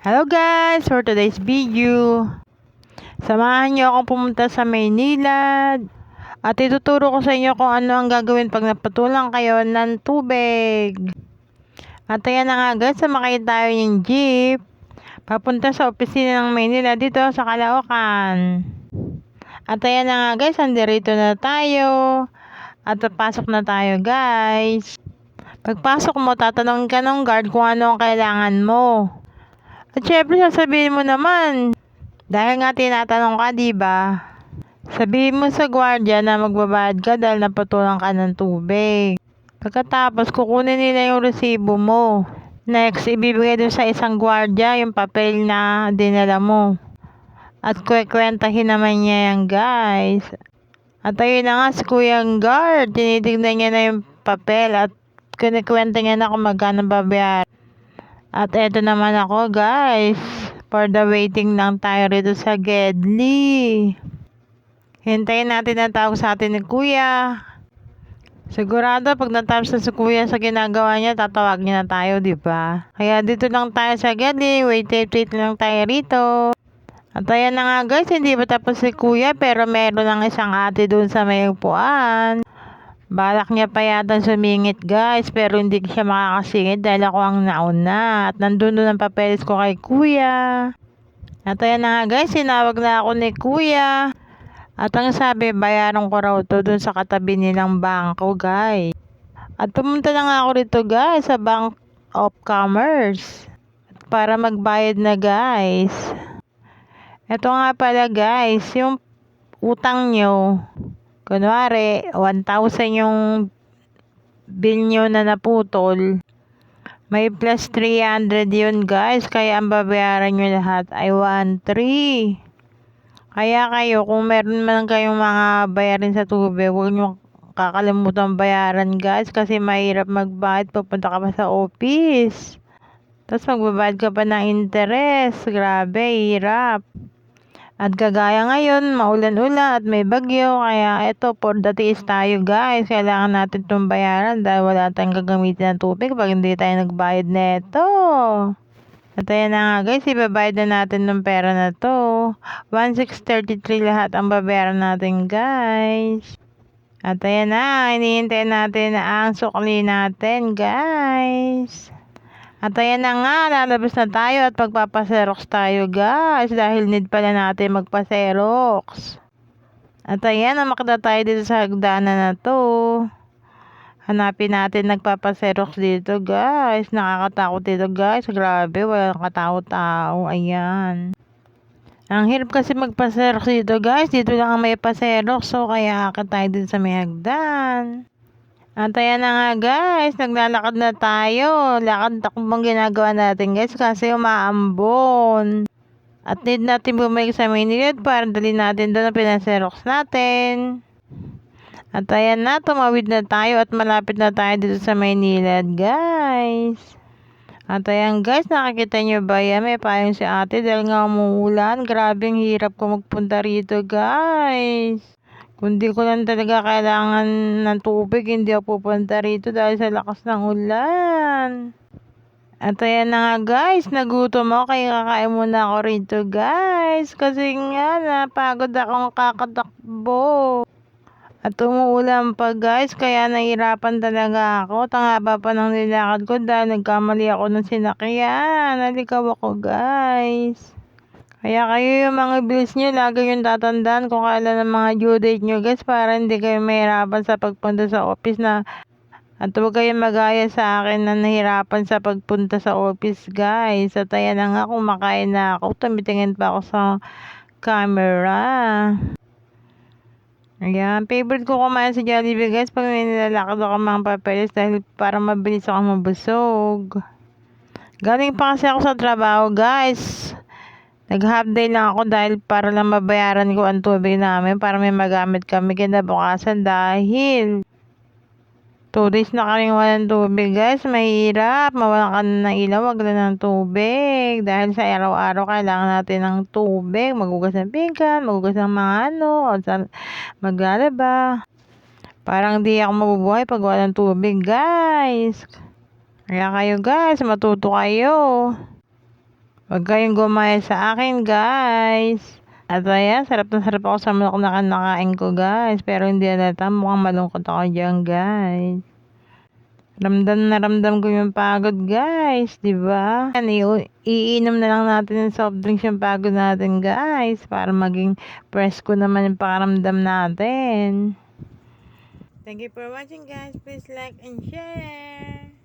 Hello guys! For today's video, samahan niyo akong pumunta sa Maynila at ituturo ko sa inyo kung ano ang gagawin pag napatulang kayo ng tubig. At ayan na nga guys, sumakay tayo ng jeep papunta sa opisina ng Maynila dito sa Caloocan. At ayan na nga guys, andirito na tayo at papasok na tayo guys. Pagpasok mo, tatanungin ka ng guard kung ano ang kailangan mo. At syempre, sasabihin mo naman, dahil nga tinatanong ka, di ba? Sabihin mo sa gwardiya na magbabayad ka dahil napatulang ka ng tubig. Pagkatapos, kukunin nila yung resibo mo. Next, ibibigay dun sa isang gwardiya yung papel na dinala mo. At kwekwentahin naman niya yan, guys. At ayun na nga, si Kuyang Guard, tinitignan niya na yung papel at kinikwenta niya na kung magkano babayaran. At eto naman ako guys, for the waiting lang tayo rito sa Gedli. Hintayin natin ang tawag sa atin ni Kuya. Sigurado pag natapos na si Kuya sa ginagawa niya, tatawag niya na tayo, di ba? Kaya dito lang tayo sa Gedli, wait, wait, wait lang tayo rito. At ayan na nga guys, hindi pa tapos si Kuya pero meron ng isang ate doon sa may upuan. Balak niya pa yata sumingit guys, pero hindi siya makakasingit dahil ako ang nauna. At nandun doon ang papeles ko kay kuya. At ayan na nga guys, sinawag na ako ni kuya. At ang sabi, bayaran ko raw to doon sa katabi nilang bangko guys. At pumunta na nga ako rito guys sa Bank of Commerce. Para magbayad na guys. Ito nga pala guys, yung utang nyo kunwari, 1,000 yung bill nyo na naputol, may plus 300 yun guys, kaya ang babayaran nyo lahat ay 1,300. Kaya kayo, kung meron man kayong mga bayarin sa tubig, huwag nyo kakalimutan bayaran guys, kasi mahirap magbayad, pupunta ka pa sa office. Tapos magbabayad ka pa ng interest, grabe, hirap. At kagaya ngayon, maulan-ulan at may bagyo, kaya eto, for the tiis tayo guys. Kailangan natin itong bayaran dahil wala tayong gagamitin ng tubig pag hindi tayo nagbayad neto. At ayan na nga guys, ibabayad na natin ng pera na to. 1,633 lahat ang babayaran natin guys. At ayan na, hinihintay natin ang sukli natin guys. At ayan na nga, lalabas na tayo at magpapaserox tayo guys. Dahil need pala natin magpaserox. At ayan, namakda tayo dito sa hagdanan na to. Hanapin natin nagpapaserox dito guys. Nakakatakot dito guys. Grabe, walang katao-tao. Ayan. Ang hirap kasi magpaserox dito guys. Dito lang ang may paserox. So kaya akit tayo dito sa may hagdan. At ayan na nga guys, naglalakad na tayo. Lakad takbong ginagawa natin guys kasi umaambon. At need natin bumalik sa Maynilad para dali natin doon ang pinaserox natin. At ayan na, tumawid na tayo at malapit na tayo dito sa Maynilad guys. At ayan guys, nakikita nyo ba yan? May payong si ate dahil nga umuulan. Grabe hirap ko magpunta rito guys. Kung di ko lang talaga kailangan ng tubig, hindi ako pupunta rito dahil sa lakas ng ulan. At ayan na nga guys, nagutom ako kaya kakain muna ako rito guys. Kasi nga napagod akong kakatakbo. At umuulan pa guys, kaya nahirapan talaga ako. Tangaba pa ng nilakad ko dahil nagkamali ako ng sinakyan. Nalikaw ako guys. Kaya kayo yung mga bills nyo, lagi yung tatandaan kung kailan ang mga due date nyo guys para hindi kayo mahirapan sa pagpunta sa office na at huwag kayo magaya sa akin na nahirapan sa pagpunta sa office guys. At ayan na nga, kumakain na ako. Tumitingin pa ako sa camera. Ayan, favorite ko kumain sa Jollibee guys pag may nilalakad ako mga papeles dahil para mabilis ako mabusog. Galing pa kasi ako sa trabaho guys. Nag-half day lang ako dahil para lang mabayaran ko ang tubig namin para may magamit kami kinabukasan dahil 2 days na kaming walang tubig guys. Mahirap. Mawalan ka na ng ilaw. Wag na ng tubig. Dahil sa araw-araw kailangan natin ng tubig. Magugas ng pinggan. Magugas ng mga ano. Maglalaba. Parang di ako mabubuhay pag walang tubig guys. Kaya kayo guys, matuto kayo. Huwag kayong gumaya sa akin, guys. At ayan, sarap na sarap ako sa manok na kinakain ko, guys. Pero hindi halata, mukhang malungkot ako dyan, guys. Ramdam na ramdam ko yung pagod, guys. di ba? Yan, i- iinom na lang natin ng soft drinks yung pagod natin, guys. Para maging presko naman yung pakaramdam natin. Thank you for watching, guys. Please like and share.